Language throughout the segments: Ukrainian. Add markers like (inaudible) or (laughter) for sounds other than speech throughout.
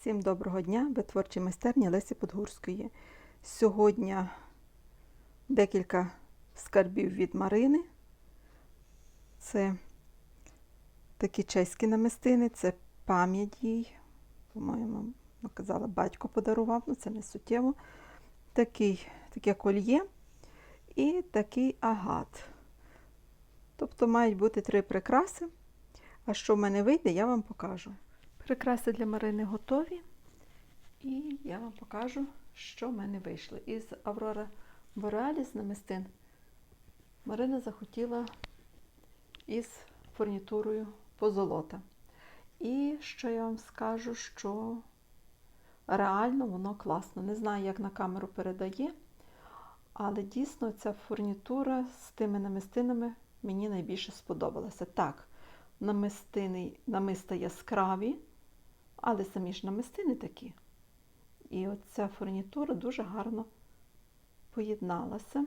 Всім доброго дня, ви творчі майстерні Лесі Подгурської. Сьогодні декілька скарбів від Марини. Це такі чеські намистини, це пам'ять їй. По-моєму, ну, казала, батько подарував, ну це не суттєво. Такий, таке кольє і такий агат. Тобто мають бути три прикраси. А що в мене вийде, я вам покажу. Прикраси для Марини готові. І я вам покажу, що в мене вийшло. Із Аврора Бореаліс намистин Марина захотіла із фурнітурою позолота. І що я вам скажу, що реально воно класно. Не знаю, як на камеру передає, але дійсно ця фурнітура з тими намистинами мені найбільше сподобалася. Так, намистини, намиста яскраві, але самі ж намистини такі. І оця фурнітура дуже гарно поєдналася.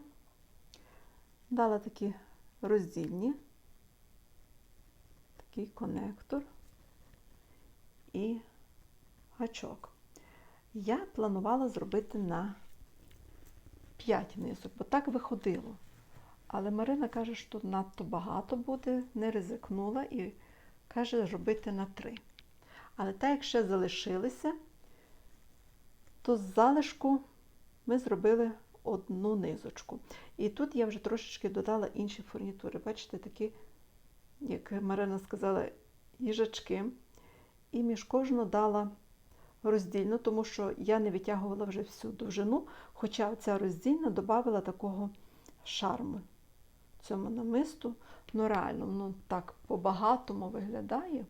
Дала такі роздільні, такий конектор і гачок. Я планувала зробити на 5 низок, бо так виходило. Але Марина каже, що надто багато буде, не ризикнула і каже, робити на 3. Але так як ще залишилися, то з залишку ми зробили одну низочку. І тут я вже трошечки додала інші фурнітури. Бачите, такі, як Марина сказала, їжачки. І між кожну дала роздільну, тому що я не витягувала вже всю довжину, хоча ця роздільна додавала такого шарму цьому намисту. Ну, реально, ну так по-багатому виглядає.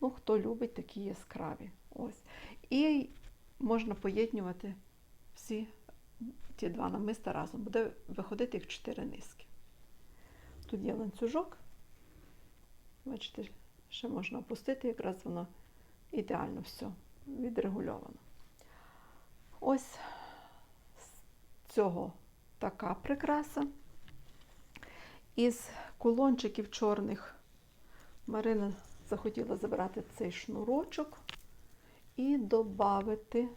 Ну, хто любить такі яскраві. Ось. І можна поєднувати всі ті два намиста разом. Буде виходити як чотири низки. Тут є ланцюжок. Бачите, ще можна опустити, якраз воно ідеально все відрегульовано. Ось з цього така прикраса. Із кулончиків чорних Марина захотіла забрати цей шнурочок і додати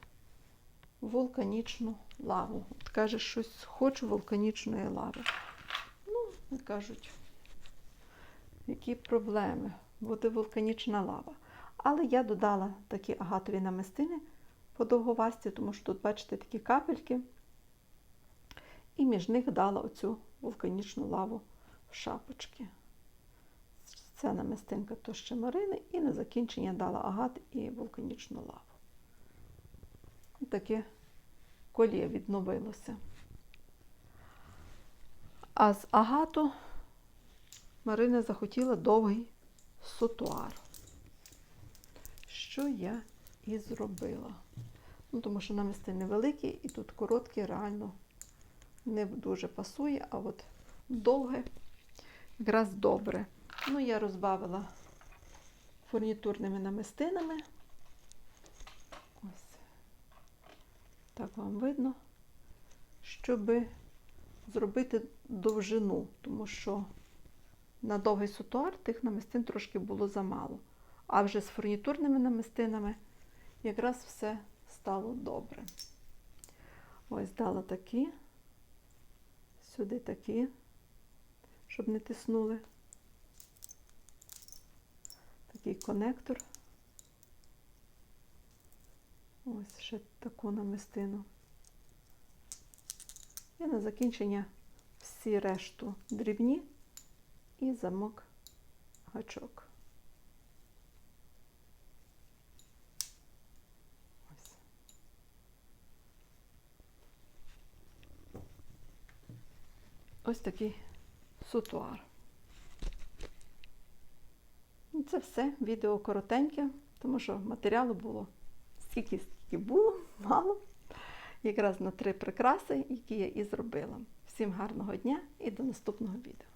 вулканічну лаву. От каже, щось хочу вулканічної лави. Ну, кажуть, які проблеми, буде вулканічна лава. Але я додала такі агатові намистини подовговасті, тому що тут, бачите, такі капельки, і між них дала оцю вулканічну лаву в шапочки. Ця намистинка то ще Марини, і на закінчення дала агат і вулканічну лаву. Таке коліє відновилося. А з агату Марина захотіла довгий сутуар. Що я і зробила. Ну, Тому що намистини великі, і тут короткі, реально не дуже пасує, а от довге якраз добре. Ну, я розбавила фурнітурними намистинами. Ось так вам видно, щоб зробити довжину, тому що на довгий сутуар тих намистин трошки було замало. А вже з фурнітурними намистинами якраз все стало добре. Ось дала такі, сюди такі, щоб не тиснули. Такий конектор. Ось ще таку намистину. І на закінчення всі решту дрібні і замок гачок. Ось. Ось такий сутуар. І Це все. Відео коротеньке, тому що матеріалу було скільки, скільки було, (laughs) мало. Якраз на три прикраси, які я і зробила. Всім гарного дня і до наступного відео.